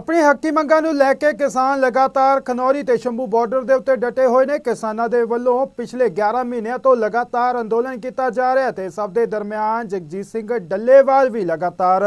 ਆਪਣੀ ਹੱਕੀ ਮੰਗਾਂ ਨੂੰ ਲੈ ਕੇ ਕਿਸਾਨ ਲਗਾਤਾਰ ਖਨੌਰੀ ਤੇ ਸ਼ੰਭੂ ਬਾਰਡਰ ਦੇ ਉੱਤੇ ਡਟੇ ਹੋਏ ਨੇ। ਕਿਸਾਨਾਂ ਦੇ ਵੱਲੋਂ ਪਿਛਲੇ 11 ਮਹੀਨਿਆਂ ਤੋਂ ਲਗਾਤਾਰ ਅੰਦੋਲਨ ਕੀਤਾ ਜਾ ਰਿਹਾ ਤੇ ਸਭ ਦੇ ਦਰਮਿਆਨ ਜਗਜੀਤ ਸਿੰਘ ਡੱਲੇਵਾਲ ਵੀ ਲਗਾਤਾਰ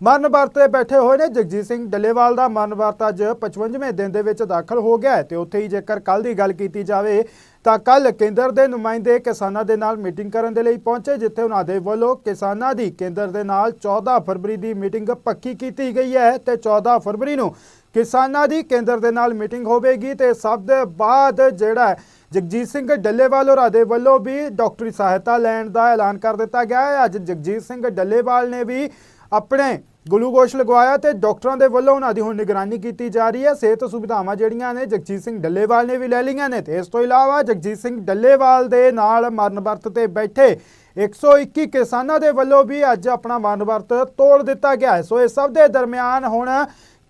ਮਰਨ ਵਰਤ ਤੇ ਬੈਠੇ ਹੋਏ ਨੇ ਜਗਜੀਤ ਸਿੰਘ ਡੱਲੇਵਾਲ ਦਾ ਮਰਨ ਵਰਤ ਅੱਜ 55ਵੇਂ ਦਿਨ ਦੇ ਵਿੱਚ ਦਾਖਲ ਹੋ ਗਿਆ ਹੈ ਤੇ ਉੱਥੇ ਹੀ ਜੇਕਰ ਕੱਲ ਦੀ ਗੱਲ ਕੀਤੀ ਜਾਵੇ ਤਾਂ ਕੱਲ ਕੇਂਦਰ ਦੇ ਨੁਮਾਇੰਦੇ ਕਿਸਾਨਾਂ ਦੇ ਨਾਲ ਮੀਟਿੰਗ ਕਰਨ ਦੇ ਲਈ ਪਹੁੰਚੇ, ਜਿੱਥੇ ਉਹਨਾਂ ਦੇ ਵੱਲੋਂ ਕਿਸਾਨਾਂ ਦੀ ਕੇਂਦਰ ਦੇ ਨਾਲ 14 ਫਰਵਰੀ ਦੀ ਮੀਟਿੰਗ ਪੱਕੀ ਕੀਤੀ ਗਈ ਹੈ ਤੇ 14 ਫਰਵਰੀ ਨੂੰ ਕਿਸਾਨਾਂ ਦੀ ਕੇਂਦਰ ਦੇ ਨਾਲ ਮੀਟਿੰਗ ਹੋਵੇਗੀ ਤੇ ਸਭ ਦੇ ਬਾਅਦ ਜਿਹੜਾ ਜਗਜੀਤ ਸਿੰਘ ਡੱਲੇਵਾਲ ਹੋਰਾਂ ਦੇ ਵੱਲੋਂ ਵੀ ਡਾਕਟਰੀ ਸਹਾਇਤਾ ਲੈਣ ਦਾ ਐਲਾਨ ਕਰ ਦਿੱਤਾ ਗਿਆ ਹੈ। ਅੱਜ ਜਗਜੀਤ ਸਿੰਘ ਡੱਲੇਵਾਲ ਨੇ ਵੀ ਆਪਣੇ ਗਲੂਕੋਸ਼ ਲਗਵਾਇਆ ਤੇ ਡਾਕਟਰਾਂ ਦੇ ਵੱਲੋਂ ਉਹਨਾਂ ਦੀ ਹੁਣ ਨਿਗਰਾਨੀ ਕੀਤੀ ਜਾ ਰਹੀ ਹੈ। ਸਿਹਤ ਸੁਵਿਧਾਵਾਂ ਜਿਹੜੀਆਂ ਨੇ, ਜਗਜੀਤ ਸਿੰਘ ਡੱਲੇਵਾਲ ਨੇ ਵੀ ਲੈ ਲਈਆਂ ਨੇ ਤੇ ਇਸ ਤੋਂ ਇਲਾਵਾ ਜਗਜੀਤ ਸਿੰਘ ਡੱਲੇਵਾਲ ਦੇ ਨਾਲ ਮਰਨ ਵਰਤ ਤੇ ਬੈਠੇ 121 ਕਿਸਾਨਾਂ ਦੇ ਵੱਲੋਂ ਵੀ ਅੱਜ ਆਪਣਾ ਮਰਨ ਵਰਤ ਤੋੜ ਦਿੱਤਾ ਗਿਆ ਹੈ। ਸੋ ਇਹ ਸਭ ਦੇ ਦਰਮਿਆਨ ਹੁਣ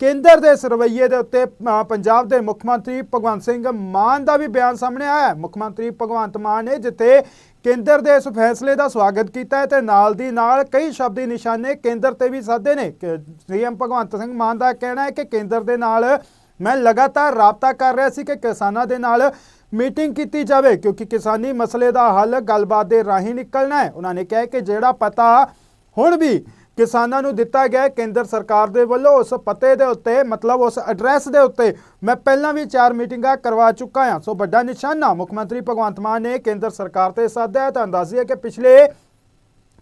ਕੇਂਦਰ ਦੇ ਇਸ ਸਰਵਈਏ ਦੇ ਉੱਤੇ ਪੰਜਾਬ ਦੇ ਮੁੱਖ ਮੰਤਰੀ ਭਗਵੰਤ ਸਿੰਘ ਮਾਨ ਦਾ ਵੀ ਬਿਆਨ ਸਾਹਮਣੇ ਆਇਆ ਹੈ। ਮੁੱਖ ਮੰਤਰੀ ਭਗਵੰਤ ਮਾਨ ਨੇ ਜਿੱਥੇ ਕੇਂਦਰ ਦੇ ਇਸ ਫੈਸਲੇ ਦਾ ਸਵਾਗਤ ਕੀਤਾ ਹੈ ਤੇ ਨਾਲ ਦੀ ਨਾਲ ਕਈ ਸ਼ਬਦੀ ਨਿਸ਼ਾਨੇ ਕੇਂਦਰ ਤੇ ਵੀ ਸਾਧੇ ਨੇ। ਸੀਐਮ ਭਗਵੰਤ ਸਿੰਘ ਮਾਨ ਦਾ ਕਹਿਣਾ ਹੈ ਕਿ ਕੇਂਦਰ ਦੇ ਨਾਲ ਮੈਂ ਲਗਾਤਾਰ ਰਾਬਤਾ ਕਰ ਰਿਹਾ ਸੀ ਕਿ ਕਿਸਾਨਾਂ ਦੇ ਨਾਲ ਮੀਟਿੰਗ ਕੀਤੀ ਜਾਵੇ, ਕਿਉਂਕਿ ਕਿਸਾਨੀ ਮਸਲੇ ਦਾ ਹੱਲ ਗੱਲਬਾਤ ਦੇ ਰਾਹੀਂ ਨਿਕਲਣਾ ਹੈ। ਉਹਨਾਂ ਨੇ ਕਿਹਾ ਕਿ ਜਿਹੜਾ ਪਤਾ ਹੁਣ ਵੀ ਕਿਸਾਨਾਂ ਨੂੰ ਦਿੱਤਾ ਗਿਆ ਕੇਂਦਰ ਸਰਕਾਰ ਦੇ ਵੱਲੋਂ ਉਸ ਪਤੇ ਦੇ ਉੱਤੇ, ਮਤਲਬ ਉਸ ਐਡਰੈਸ ਦੇ ਉੱਤੇ ਮੈਂ ਪਹਿਲਾਂ ਵੀ ਚਾਰ ਮੀਟਿੰਗਾਂ ਕਰਵਾ ਚੁੱਕਾ ਹਾਂ। ਸੋ ਵੱਡਾ ਨਿਸ਼ਾਨਾ, ਮੁੱਖ ਮੰਤਰੀ ਭਗਵੰਤ ਮਾਨ ਨੇ ਕੇਂਦਰ ਸਰਕਾਰ ਤੇ ਸਾਧਿਆ ਹੈ। ਤਾਂ ਅੰਦਾਜ਼ੀਏ ਕਿ ਪਿਛਲੇ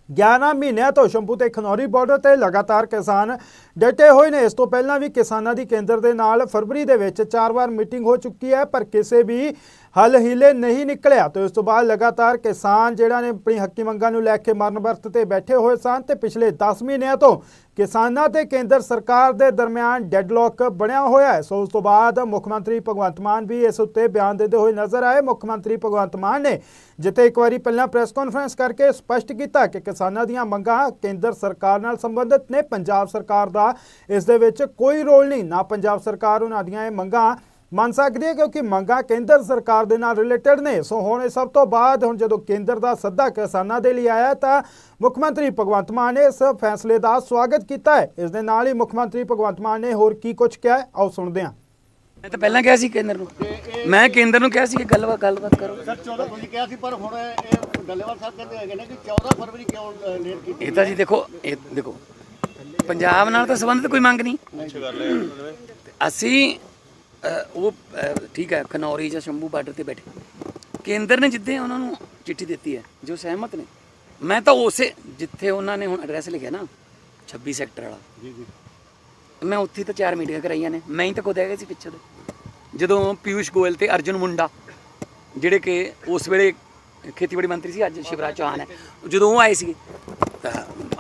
11 ਮਹੀਨਿਆਂ ਤੋਂ ਸ਼ੰਭੂ ਤੇ ਖਨੌਰੀ ਬਾਰਡਰ ਤੇ ਲਗਾਤਾਰ ਕਿਸਾਨ ਡਟੇ ਹੋਏ ਨੇ। ਇਸ ਤੋਂ ਪਹਿਲਾਂ ਵੀ ਕਿਸਾਨਾਂ ਦੀ ਕੇਂਦਰ ਦੇ ਨਾਲ ਫਰਵਰੀ ਦੇ ਵਿੱਚ ਚਾਰ ਵਾਰ ਮੀਟਿੰਗ ਹੋ ਚੁੱਕੀ ਹੈ, ਪਰ ਕਿਸੇ ਵੀ ਹੱਲ ਹੀਲੇ ਨਹੀਂ ਨਿਕਲਿਆ ਤੇ ਉਸ ਤੋਂ ਬਾਅਦ ਲਗਾਤਾਰ ਕਿਸਾਨ ਜਿਹੜਾ ਨੇ ਆਪਣੀ ਹੱਕੀ ਮੰਗਾਂ ਨੂੰ ਲੈ ਕੇ ਮਰਨ ਵਰਤ ਤੇ ਬੈਠੇ ਹੋਏ ਸਨ ਤੇ ਪਿਛਲੇ 10 ਮਹੀਨਿਆਂ ਤੋਂ ਕਿਸਾਨਾਂ ਤੇ ਕੇਂਦਰ ਸਰਕਾਰ ਦੇ ਦਰਮਿਆਨ ਡੈਡਲੌਕ ਬਣਿਆ ਹੋਇਆ ਹੈ। ਸੋ ਉਸ ਤੋਂ ਬਾਅਦ ਮੁੱਖ ਮੰਤਰੀ ਭਗਵੰਤ ਮਾਨ ਵੀ ਇਸ ਉੱਤੇ ਬਿਆਨ ਦਿੰਦੇ ਹੋਏ ਨਜ਼ਰ ਆਏ। ਮੁੱਖ ਮੰਤਰੀ ਭਗਵੰਤ ਮਾਨ ਨੇ ਜਿੱਥੇ ਇੱਕ ਵਾਰੀ ਪਹਿਲਾਂ ਪ੍ਰੈਸ ਕਾਨਫਰੰਸ ਕਰਕੇ ਸਪਸ਼ਟ ਕੀਤਾ ਕਿ ਕਿਸਾਨਾਂ ਦੀਆਂ ਮੰਗਾਂ ਕੇਂਦਰ ਸਰਕਾਰ ਨਾਲ ਸੰਬੰਧਿਤ ਨੇ। ਪੰਜਾਬ ਸਰਕਾਰ ਦਾ ਇਸ ਦੇ ਵਿੱਚ ਕੋਈ ਰੋਲ ਨਹੀਂ, ਨਾ ਪੰਜਾਬ ਸਰਕਾਰ ਉਹਨਾਂ ਦੀਆਂ ਇਹ ਮੰਗਾਂ ਮੰਨ ਸਕਦੀ ਹੈ ਕਿਉਂਕਿ ਮੰਗਾਂ ਕੇਂਦਰ ਸਰਕਾਰ ਦੇ ਨਾਲ ਰਿਲੇਟਡ ਨੇ। ਸੋ ਹੁਣ ਇਹ ਸਭ ਤੋਂ ਬਾਅਦ ਹੁਣ ਜਦੋਂ ਕੇਂਦਰ ਦਾ ਸੱਦਾ ਕਿਸਾਨਾਂ ਦੇ ਲਈ ਆਇਆ ਤਾਂ ਮੁੱਖ ਮੰਤਰੀ ਭਗਵੰਤ ਮਾਨ ਨੇ ਇਸ ਫੈਸਲੇ ਦਾ ਸਵਾਗਤ ਕੀਤਾ ਹੈ। ਇਸ ਦੇ ਨਾਲ ਹੀ ਮੁੱਖ ਮੰਤਰੀ ਭਗਵੰਤ ਮਾਨ ਨੇ ਹੋਰ ਕੀ ਕੁਝ ਕਿਹਾ ਆਓ ਸੁਣਦੇ ਹਾਂ। ਮੈਂ ਤਾਂ ਪਹਿਲਾਂ ਕਿਹਾ ਸੀ ਕੇਂਦਰ ਨੂੰ। ਮੈਂ ਕੇਂਦਰ ਨੂੰ ਕਿਹਾ ਸੀ ਕਿ ਗੱਲਬਾਤ ਗੱਲਬਾਤ ਕਰੋ। ਸਰ 14 ਤੁਸੀਂ ਕਿਹਾ ਸੀ ਪਰ ਹੁਣ ਇਹ ਡੱਲੇਵਾਲ ਸਾਹਿਬ ਕਹਿੰਦੇ ਹੈਗੇ ਨੇ ਕਿ 14 ਫਰਵਰੀ ਕਿਉਂ ਲੇਟ ਕੀਤੀ ਇਹ ਤਾਂ ਜੀ ਦੇਖੋ ਇਹ ਦੇਖੋ ਪੰਜਾਬ ਨਾਲ ਤਾਂ ਸੰਬੰਧਿਤ ਕੋਈ ਮੰਗ ਨਹੀਂ। ਅਸੀਂ ਉਹ ਠੀਕ ਹੈ ਖਨੌਰੀ ਜਾਂ ਸ਼ੰਭੂ ਬਾਰਡਰ ਤੇ ਬੈਠੇ। ਕੇਂਦਰ ਨੇ ਜਿੱਦੇ ਉਹਨਾਂ ਨੂੰ ਚਿੱਠੀ ਦਿੱਤੀ ਹੈ ਜੋ ਸਹਿਮਤ ਨੇ। ਮੈਂ ਤਾਂ ਉਸੇ ਜਿੱਥੇ ਉਹਨਾਂ ਨੇ ਹੁਣ ਐਡਰੈਸ ਲਿਖਿਆ ਨਾ 26 ਸੈਕਟਰ ਵਾਲਾ। ਜੀ ਜੀ। ਮੈਂ ਉੱਥੇ ਤਾਂ ਚਾਰ ਮੀਟਿੰਗਾਂ ਕਰਾਈਆਂ ਨੇ ਮੈਂ ਹੀ ਤਾਂ ਖੁਦ ਹੈਗਾ ਸੀ ਪਿੱਛੇ ਦੇ ਜਦੋਂ ਪਿਊਸ਼ ਗੋਇਲ ਤੇ ਅਰਜੁਨ ਮੁੰਡਾ ਜਿਹੜੇ ਕਿ ਉਸ ਵੇਲੇ ਖੇਤੀਬਾੜੀ ਮੰਤਰੀ ਸੀ ਅੱਜ ਸ਼ਿਵਰਾਜ ਚੌਹਾਨ ਹੈ ਜਦੋਂ ਉਹ ਆਏ ਤਾਂ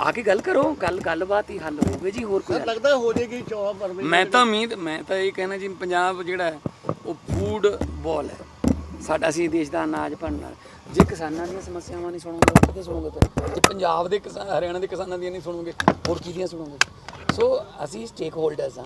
ਆ ਕੇ ਗੱਲ ਕਰੋ ਗੱਲ ਗੱਲਬਾਤ ਹੀ ਹੱਲ ਹੋਊਗੀ ਜੀ ਹੋਰ ਕੋਈ ਸਰ ਹੱਲ ਲੱਗਦਾ ਹੋ ਜਾਏਗੀ 14 ਫਰਵਰੀ ਮੈਂ ਤਾਂ ਉਮੀਦ ਮੈਂ ਤਾਂ ਇਹ ਕਹਿਣਾ ਜੀ ਪੰਜਾਬ ਜਿਹੜਾ ਹੈ ਉਹ ਫੂਡ ਬਾਲ ਹੈ। ਸਾਡਾ ਅਸੀਂ ਦੇਸ਼ ਦਾ ਅਨਾਜ ਭੰਡਾਰ ਜੇ ਕਿਸਾਨਾਂ ਦੀਆਂ ਸਮੱਸਿਆਵਾਂ ਨਹੀਂ ਸੁਣੋਗੇ ਤਾਂ ਕਿੱਥੇ ਸੁਣੋਗੇ ਫਿਰ ਜੇ ਪੰਜਾਬ ਦੇ ਕਿਸਾਨ ਹਰਿਆਣਾ ਦੇ ਕਿਸਾਨਾਂ ਦੀਆਂ ਨਹੀਂ ਸੁਣੋਗੇ ਹੋਰ ਕਿਹਦੀਆਂ ਸੁਣੋਗੇ? ਸੋ ਅਸੀਂ ਸਟੇਕ ਹੋਲਡਰਸ ਹਾਂ।